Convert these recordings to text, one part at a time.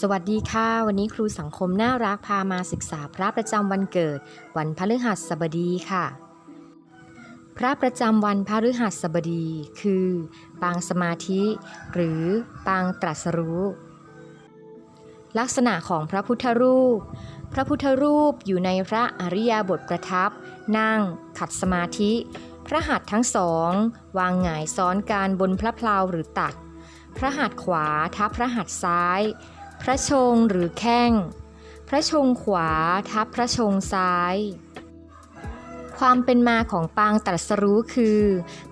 สวัสดีค่ะ วันนี้ครูสังคมน่ารักพามาศึกษาพระประจำวันเกิด วันพฤหัสบดีค่ะ พระประจำวันพฤหัสบดี คือ ปางสมาธิ หรือปางตรัสรู้ ลักษณะของพระพุทธรูป พระพุทธรูปอยู่ในพระอริยบทประทับ นั่ง ขัดสมาธิ พระหัตถ์ทั้งสอง วางหงายซ้อนการบนพระเพลาหรือตัก พระหัตถ์ขวาทับพระหัตถ์ซ้าย พระชงหรือแข้ง พระชงขวาทับพระชงซ้าย ความเป็นมาของปางตรัสรู้คือ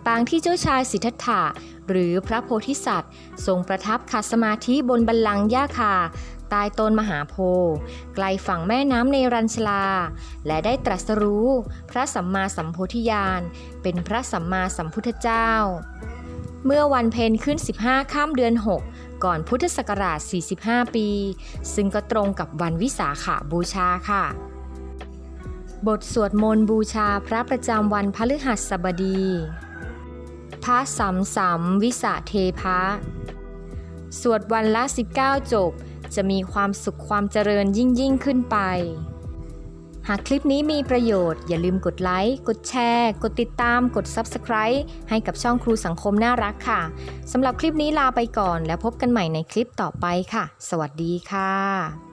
ปางที่เจ้าชายสิทธัตถะหรือพระโพธิสัตว์ ทรงประทับขัดสมาธิบนบัลลังก์หญ้าคาใต้ต้นมหาโพธิ์ไกลฝั่งแม่น้ำในรัญชลา และได้ตรัสรู้พระสัมมาสัมโพธิญาณ เป็นพระสัมมาสัมพุทธเจ้า เมื่อวันเพ็ญขึ้น 15 ข้ามเดือน 6 ก่อนพุทธศักราช 45 ปี ซึ่งก็ตรงกับวันวิสาขาบูชาค่ะ บทสวดมนต์บูชาพระประจำวันพฤหัสบดี พระสัมสัมวิสาเทพะ สวดวันละ 19 จบ จะมีความสุขความเจริญยิ่งยิ่งขึ้นไป หากคลิปนี้มีประโยชน์อย่าลืมกดไลค์กดแชร์ กดติดตาม กด Subscribe ให้กับช่องครูสังคมน่ารักค่ะสำหรับคลิปนี้ลาไปก่อน แล้วพบกันใหม่ในคลิปต่อไปค่ะ สวัสดีค่ะ